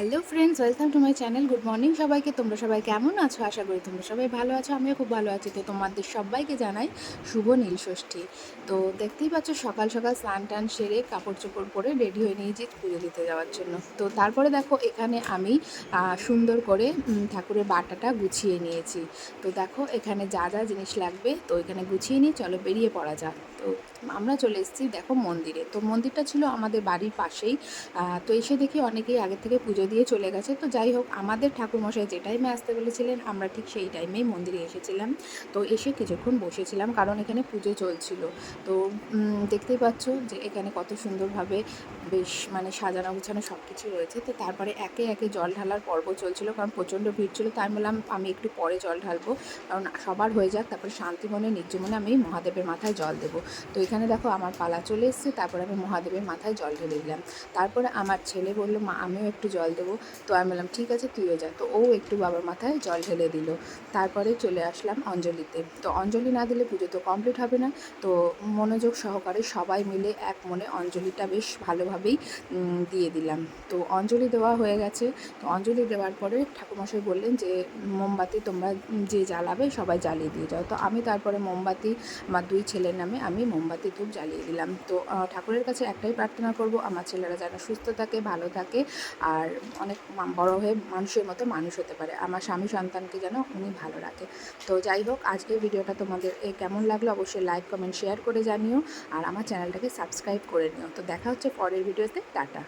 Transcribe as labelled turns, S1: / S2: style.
S1: Hello friends, welcome to my channel, good morning সবাইকে। তোমরা সবাই কেমন আছো? আশা করি তোমরা সবাই ভালো আছো, আমিও খুব ভালো আছি। তো তোমাদের সবাইকে জানাই শুভ নীল ষষ্ঠী। তো দেখতেই পাচ্ছ, সকাল সকাল স্নান টান সেরে কাপড় চোপড় পরে রেডি হয়ে নিয়েছি পুজো দিতে যাওয়ার জন্য। তো তারপরে দেখো, এখানে আমি সুন্দর করে ঠাকুরের বাটাটা গুছিয়ে নিয়েছি। তো দেখো, এখানে যা যা জিনিস লাগবে, তো এখানে গুছিয়ে নিয়ে চলো বেরিয়ে পড়া যাক। তো আমরা চলে এসেছি, দেখো মন্দিরে। তো মন্দিরটা ছিল আমাদের বাড়ির পাশেই। তো এসে দেখি অনেকেই আগে থেকে পুজো দিয়ে চলে গেছে। তো যাই হোক, আমাদের ঠাকুরমশাই যে টাইমে আসতে বলেছিলেন, আমরা ঠিক সেই টাইমেই মন্দিরে এসেছিলাম। তো এসে কিছুক্ষণ বসেছিলাম, কারণ এখানে পুজো চলছিল। তো দেখতেই পাচ্ছ যে এখানে কত সুন্দরভাবে বেশ মানে সাজানো গুছানো সব কিছু রয়েছে। তো তারপরে একে একে জল ঢালার পর্ব চলছিল, কারণ প্রচণ্ড ভিড় ছিল। তাই বললাম, আমি একটু পরে জল ঢালবো, কারণ সবার হয়ে যাক, তারপরে শান্তি মনে নির্জ মনে আমি মহাদেবের মাথায় জল দেবো। তো এখানে দেখো, আমার পালা চলে এসছে, তারপরে আমি মহাদেবের মাথায় জল ঢেলে দিলাম। তারপরে আমার ছেলে বলল, মা, আমিও একটু জল দেবো। তো আমি বললাম, ঠিক আছে, তুইও যা। তো ও একটু বাবার মাথায় জল ঢেলে দিল। তারপরে চলে আসলাম অঞ্জলিতে। তো অঞ্জলি না দিলে পুজো তো কমপ্লিট হবে না। তো মনোযোগ সহকারে সবাই মিলে এক মনে অঞ্জলিটা বেশ ভালোভাবেই দিয়ে দিলাম। তো অঞ্জলি দেওয়া হয়ে গেছে। তো অঞ্জলি দেওয়ার পরে ঠাকুরমশাই বললেন যে, মোমবাতি তোমরা যে জ্বালাবে সবাই জ্বালিয়ে দিয়ে যাও। তো আমি তারপরে মোমবাতি, আমার দুই ছেলের নামে আমি মোমবাতি ধূপ জ্বালিয়ে দিলাম। তো ঠাকুরের কাছে একটাই প্রার্থনা করব, আমার ছেলেরা যেন সুস্থ থাকে, ভালো থাকে। আর অনেক বড় হয়ে মানুষের মতো মানুষ হতে পারে। আমার স্বামী সন্তানকে যেন উনি ভালো রাখে। তো যাই হোক, আজকের ভিডিওটা তোমাদের এ কেমন লাগল অবশ্যই লাইক কমেন্ট শেয়ার করে জানিও। আর আমার চ্যানেলটাকে সাবস্ক্রাইব করে নিও। তো দেখা হচ্ছে পরের ভিডিওতে। টাটা।